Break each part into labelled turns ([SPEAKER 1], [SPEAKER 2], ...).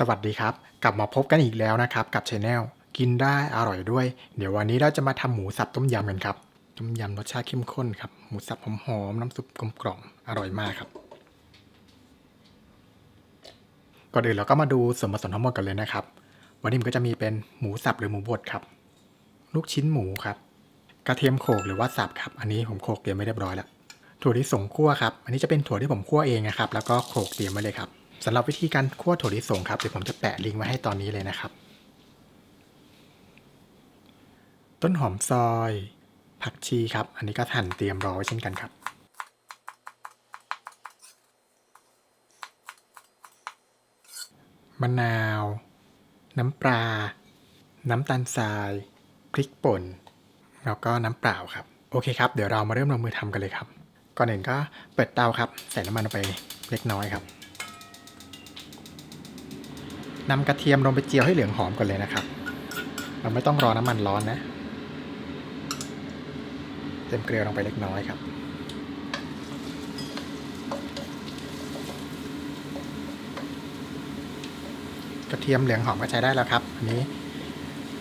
[SPEAKER 1] สวัสดีครับ กลับมาพบกันอีกแล้วนะครับ กับช anel กินได้อร่อยด้วย เดี๋ยววันนี้เราจะมาทำหมูสับต้มยำกันครับ ต้มยำรสชาติเข้มข้นครับ หมูสับหอมๆน้ำซุปกลมกล่อมอร่อยมากครับ ก่อนอื่นเราก็มาดูส่วนผสมทั้งหมดกันเลยนะครับ วันนี้มันก็จะมีเป็นหมูสับหรือหมูบดครับ ลูกชิ้นหมูครับ กระเทียมโขลกหรือว่าสับครับ อันนี้ผมโขลกเตรียมไม่เรียบร้อยแล้ว ถั่วลิสงคั่วครับ อันนี้จะเป็นถั่วที่ผมคั่วเองนะครับ แล้วก็โขลกเตรียมไว้เลยครับ สำหรับวิธีการคั่วถั่วลิสงครับเดี๋ยวผมจะแปะลิงก์ไว้ให้ตอนนี้เลยนะครับ ต้นหอมซอย ผักชีครับ อันนี้ก็หั่นเตรียมรอไว้เช่นกันครับมะนาว น้ำปลา น้ำตาลทราย พริกป่น แล้วก็น้ำเปล่าครับ โอเคครับ เดี๋ยวเรามาเริ่มลงมือทำกันเลยครับ ก่อนอื่นก็เปิดเตาครับ ใส่น้ำมันลงไปเล็กน้อยครับ นำกระเทียมลงไปเจียวให้เหลืองหอมก่อนเลยนะครับ เราไม่ต้องรอน้ำมันร้อนนะ เติมเกลือลงไปเล็กน้อยครับ กระเทียมเหลืองหอมก็ใช้ได้แล้วครับ อันนี้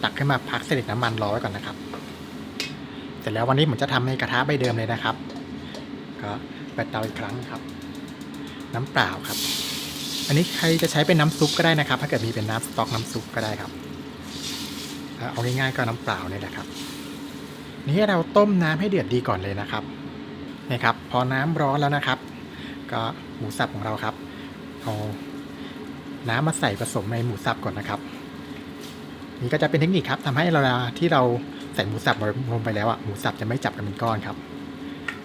[SPEAKER 1] ตักขึ้นมาพักเสด็จน้ำมันร้อไว้ก่อนนะครับ เสร็จแล้ววันนี้ผมจะทำในกระทะใบเดิมเลยนะครับ ก็เปิดเตาอีกครั้งครับ น้ำเปล่าครับ อันนี้ใครจะใช้เป็นน้ำซุปก็ได้นะครับ ถ้าเกิดมีเป็นน้ำสต๊อกน้ำซุปก็ได้ครับ เอาง่ายๆก็น้ำเปล่านี่แหละครับ นี่เราต้มน้ำให้เดือดดีก่อนเลยนะครับนี่ครับ พอน้ำร้อนแล้วนะครับ ก็หมูสับของเราครับเอาน้ำมาใส่ผสมในหมูสับก่อนนะครับ นี่ก็จะเป็นเทคนิคครับทำให้เราที่เราใส่หมูสับลงไปแล้วอะหมูสับจะไม่จับกันเป็นก้อนครับ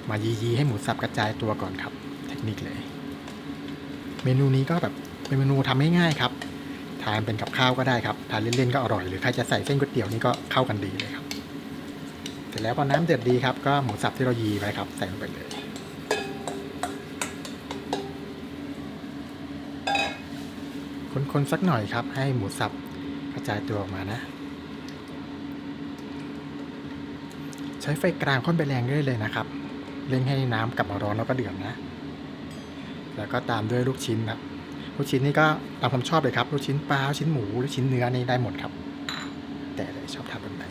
[SPEAKER 1] มายีๆให้หมูสับกระจายตัวก่อนครับ เทคนิคเลย เมนูนี้ก็แบบเป็นเมนูทำง่ายๆครับ ทานเป็นกับข้าวก็ได้ครับ ทานเล่นๆก็อร่อย หรือใครจะใส่เส้นก๋วยเตี๋ยวนี่ก็เข้ากันดีเลยครับ เสร็จแล้วพอน้ำเดือดดีครับ ก็หมูสับที่เรายีไว้ครับ ใส่ลงไปเลย คนๆสักหน่อยครับ ให้หมูสับกระจายตัวออกมานะ ใช้ไฟกลางค่อนไปแรงได้เลยนะครับ เร่งให้น้ำกลับมาร้อนแล้วก็เดือดนะ แล้วก็ตามด้วยลูกชิ้นครับลูกชิ้นนี่ก็ตามผมชอบเลยครับลูกชิ้นปลาลูกชิ้นหมูลูกชิ้นเนื้อนี่ได้หมดครับ แต่ชอบทำแบบไหน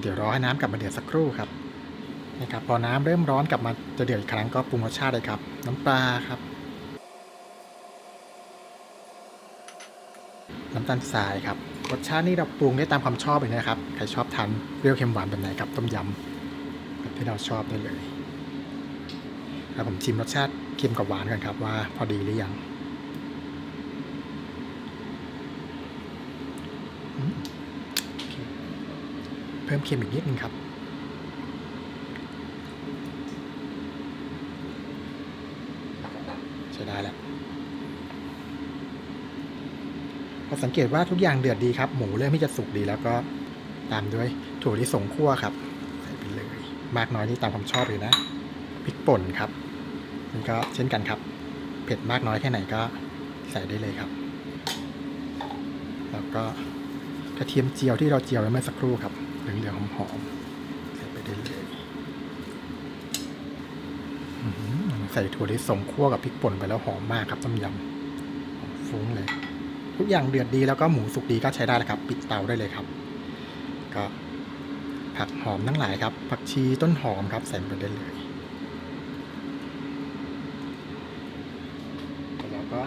[SPEAKER 1] เดี๋ยวรอให้น้ำกลับมาเดือดสักครู่ครับนะครับพอน้ำเริ่มร้อนกลับมาจะเดือดอีกครั้งก็ปรุงรสชาติเลยครับ น้ำปลาครับ น้ำตาลทรายครับรสชาตินี่เราปรุงได้ตามความชอบเลยนะครับใครชอบทานเปรี้ยวเค็มหวานแบบไหนครับต้มยำแบบที่เราชอบได้เลย แล้วผมชิมรสชาติเค็มกับหวานกันครับว่าพอดีหรือยังเคเพิ่มเค็มอีกนิดนึงครับใช้ได้แล้วพอสังเกตว่าทุกอย่างเดือดดีครับ หมูเริ่มที่จะสุกดีแล้วก็ตามด้วยถั่วลิสงคั่วครับ ใส่ไปเลย มากน้อยนี่ตามความชอบเลยนะพริกป่นครับ นี่ก็เช่นกันครับ เผ็ดมากน้อยแค่ไหนก็ใส่ได้เลยครับ แล้วก็กระเทียมเจียวที่เราเจียวไว้เมื่อสักครู่ครับเหลืองๆหอมๆใส่ไปได้เลยใส่ถั่วลิสงคั่วกับพริกป่นไปแล้วหอมมากครับต้มยำฟุ้งเลย ทุกอย่างเดือดดีแล้วก็หมูสุกดีก็ใช้ได้แล้วครับ ปิดเตาได้เลยครับ ก็ผักหอมทั้งหลายครับ ผักชีต้นหอมครับใส่ไปได้เลยแล้ว ก็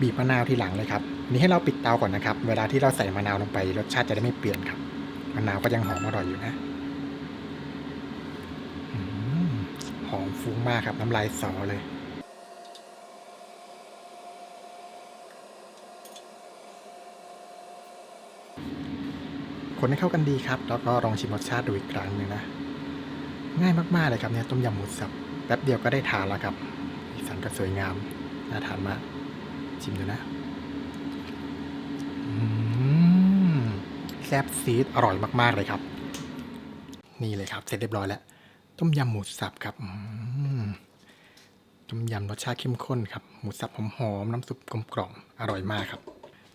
[SPEAKER 1] บีบมะนาวทีหลังเลยครับนนี้ให้เราปิดเตาก่อนนะครับ เวลาที่เราใส่มะนาวลงไปรสชาติจะได้ไม่เปลี่ยนครับมะนาวก็ยังหอมอร่อยอยู่นะอหอมฟุ้งมากครับน้ำลายสอเลยคนให้เข้ากันดีครับ แล้วก็ลองชิมรสชาติดูอีกครั้งหนึ่งนะ ง่ายมากๆเลยครับเนี่ยต้มยำหมูสับแป๊บเดียวก็ได้ทานแล้วครับสีสันก็สวยงาม น่าทานมากชิมดูนะแซ่บซีดอร่อยมาก ๆ เลยครับ นี่เลยครับ เสร็จเรียบร้อยแล้ว ต้มยำหมูสับครับต้มยำรสชาติเข้มข้นครับ หมูสับหอมๆน้ำซุปกลมกล่อมอร่อยมากครับ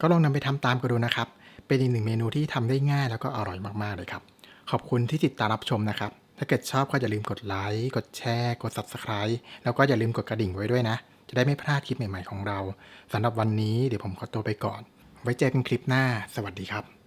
[SPEAKER 1] ก็ลองนำไปทำตามกันดูนะครับ เป็นอีกหนึ่งเมนูที่ทำได้ง่ายแล้วก็อร่อยมาก ๆ เลยครับ ขอบคุณที่ติดตามรับชมนะครับ ถ้าเกิดชอบก็อย่าลืมกดไลค์ กดแชร์ กด Subscribe แล้วก็อย่าลืมกดกระดิ่งไว้ด้วยนะ จะได้ไม่พลาดคลิปใหม่ๆของเราสำหรับวันนี้เดี๋ยวผมขอตัวไปก่อน ไว้เจอกันคลิปหน้า สวัสดีครับ